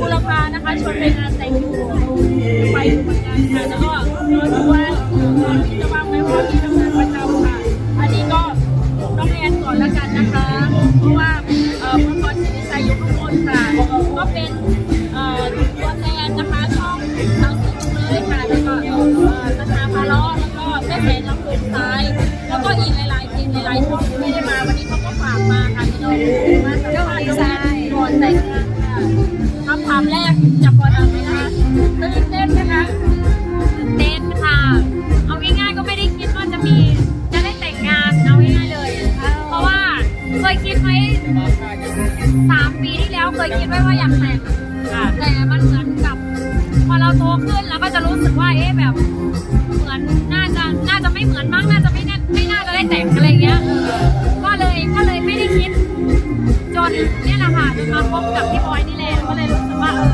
บุรพานะคะชวนไปงานแต่งอยู่ไปอยู่เหมือนกันค่ะแล้วก็รอดูว่าตอนนี้จะว่างไหมเพราะว่ามีทำงานประจำค่ะ อันนี้ก็ต้องเรียนก่อนแล้วกันนะคะ เพราะว่าเอ่อพอสิริชัยอยู่ข้างบนค่ะก็เป็นเอ่อตัวแทนนะคะช่องทางสุดเลยค่ะแล้วก็เอ่อสถาพาล้ ปีที่แล้วเคยคิดไว้ว่าอยากแต่งค่ะ แต่มันเหมือนกับ พอเราโตขึ้นเราก็จะรู้สึกว่าเอ๊ะแบบ เหมือนน่าจะน่าจะไม่เหมือนมั้งน่าจะไม่แน่ไม่น่าจะได้แต่งอะไรเงี้ยก็เลยก็เลยไม่ได้คิด จนเนี่ยแหละค่ะจนมาพบกับพี่บอยนี่แหละก็เลยรู้สึกว่าเออ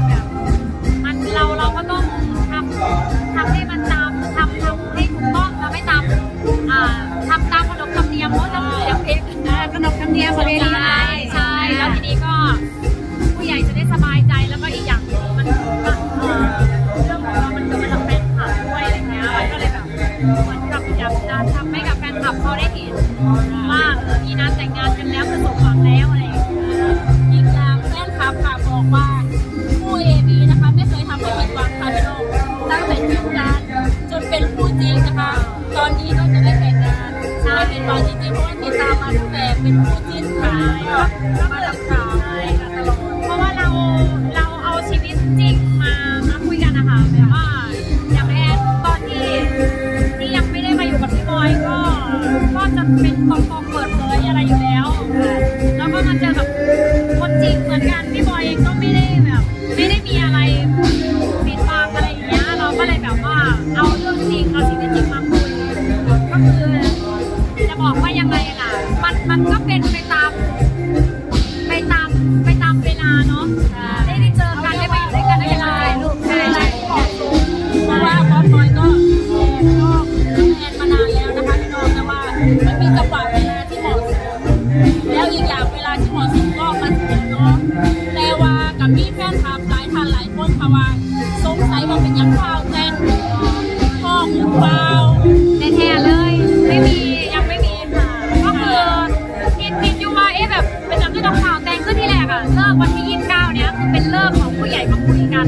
อยากจะทำให้กับแฟนคลับเขาได้เห็นว่าเออมีนัดแต่งงานกันแล้วคือสมหวังแล้วอะไรอย่างเงี้ยอีกอย่างแฟนคลับค่ะบอกว่าคู่เอบีนะคะไม่เคยทำให้ผิดหวังค่ะพี่น้องตั้งแต่ทีมงานจนเป็นคู่จริงนะคะ ตอนนี้ก็จะได้แต่งงานไม่ผิดหวังจริงๆเพราะว่าติดตามมาตั้งแต่เป็นคู่จิ้นค่ะก็มาจา เป็นกองๆเปิดเผยอะไรอยู่แล้วแล้วก็มาเจอกับคนจริงเหมือนกันพี่บอยเองก็ไม่ได้แบบ ไม่ได้มีอะไรปิดบังอะไรอย่างเงี้ยเราก็เลยแบบว่าเอาเรื่องจริงเอาชีวิตจริงมาคุยก็คือจะบอกว่ายังไงล่ะ มันมันก็เป็นเปต กับมีแฟนคลับหลายท่านหลายคนค่ะว่าสงสัยว่าเป็นยังข่าวแจ้งท้องหรือเปล่าแท้เลย ไม่มียังไม่มีค่ะ ก็คือคิดคิดอยู่ว่าเอ๊ะแบบเป็นอย่างที่ต้องข่าวแต่งขึ้นที่แรกอะเลิกวันที่29เนี้ยคือเป็นเลิกของผู้ใหญ่มาคุยกัน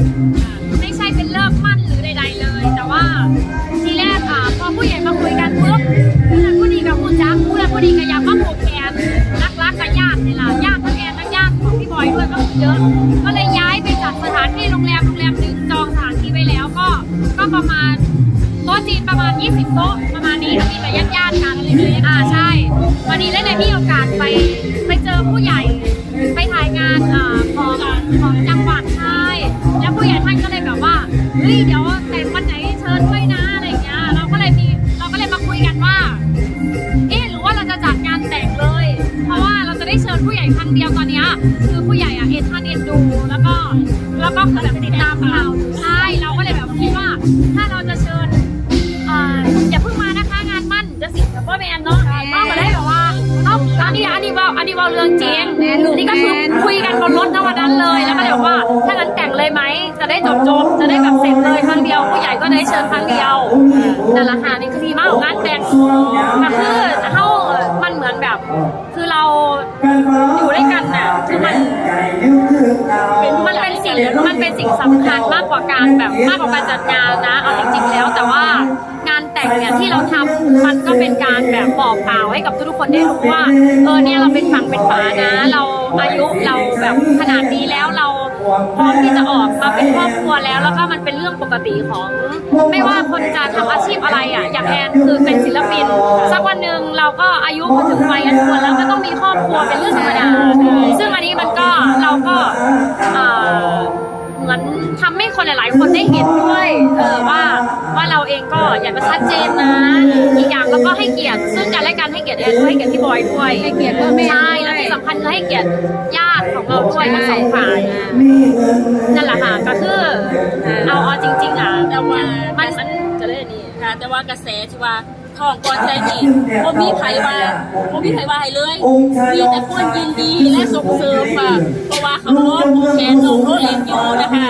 ไม่ใช่เป็นเลิกมั่นหรือใด ๆเลย แต่ว่าทีแรกอะพอผู้ใหญ่มาคุยกันปุ๊บผู้นั้นผู้ดีกับผู้จักผู้นั้นผู้ดีกับยามาผูกแขนรักรักกับญาตินี่ล่ะญาติทั้งแอนทั้งญาติของพี่บอยด้วยก็เยอะ มีโอกาสไปไปเจอผู้ใหญ่ไปถ่ายงานอ่าของของจังหวัดใช่แล้วผู้ใหญ่ท่านก็เลยแบบว่าเฮ้ยเดี๋ยวแต่งวันไหนเชิญด้วยนะอะไรเงี้ยเราก็เลยมีเราก็เลยมาคุยกันว่าเอ๊ะหรือว่าเราจะจัดงานแต่งเลย เพราะว่าเราจะได้เชิญผู้ใหญ่ครั้งเดียวตอนเนี้ยคือผู้ใหญ่อะเอ็นท่านเอ็นดูแล้วก็แล้วก็แบบติดตามข่าวอยู่ใช่เราก็เลยแบบคิดว่าถ้าเราจะเชิญ อันนี้ว่าอันนี้ว่าเรื่องจริงอันนี้ก็คือคุยกันบนรถนะวันนั้นเลย แล้วก็เลยบอกว่าถ้างั้นแต่งเลยไหมจะได้จบจบๆจะได้แบบเสร็จเลยครั้งเดียวผู้ใหญ่ก็ได้เชิญครั้งเดียวนั่นแหละค่ะนี่คือที่มาของงานแต่งก็คือเท่ามันเหมือนแบบ คือเราอยู่ด้วยกันน่ะคือมันเป็นมันเป็นสิ่งมันเป็นสิ่งสำคัญมากกว่าการแบบมากกว่าการจัดงานนะเอาจริงๆแล้ว เป็นการแบบบอกกล่าวให้กับทุกๆคนได้รู้ว่าเออเนี่ยเราเป็นฝั่งเป็นฝานะ เราอายุเราแบบขนาดนี้แล้วเราพร้อมที่จะออกมาเป็นครอบครัวแล้ว แล้วก็มันเป็นเรื่องปกติของ ไม่ว่าคนจะทำอาชีพอะไรอะอย่างแอนคือเป็นศิลปิน สักวันหนึ่งเราก็อายุพอถึงวัยอันควรแล้วก็ต้องมีครอบครัวเป็นเรื่องธรรมดาซึ่งอันนี้มันก็เราก็เหมือนทำให้คนหลาย ๆ คนได้เห็นด้วยเออว่าว่าเราเองก็อยากจะชัดเจนนะ ให้เกียรติซึ่งกันและกันให้เกียรติแอนด้วยให้เกียรติพี่บอยด้วยให้เกียรติพ่อแม่ใช่แล้วที่สำคัญคือให้เกียรติญาติของเราด้วยทั้งสองฝ่ายนั่นแหละค่ะก็คือเอาเอาจริง ๆอะแต่ว่ามันมันจะได้นี่ค่ะแต่ว่ากระแสที่ว่าทองก่อนใจนี่บ่มีไผว่าบ่มีไผว่าให้เลยมีแต่คนยินดีและส่งเสริมค่ะเพราะว่าเขารอดผูกแขนน้องโรเล็กอยู่นะคะ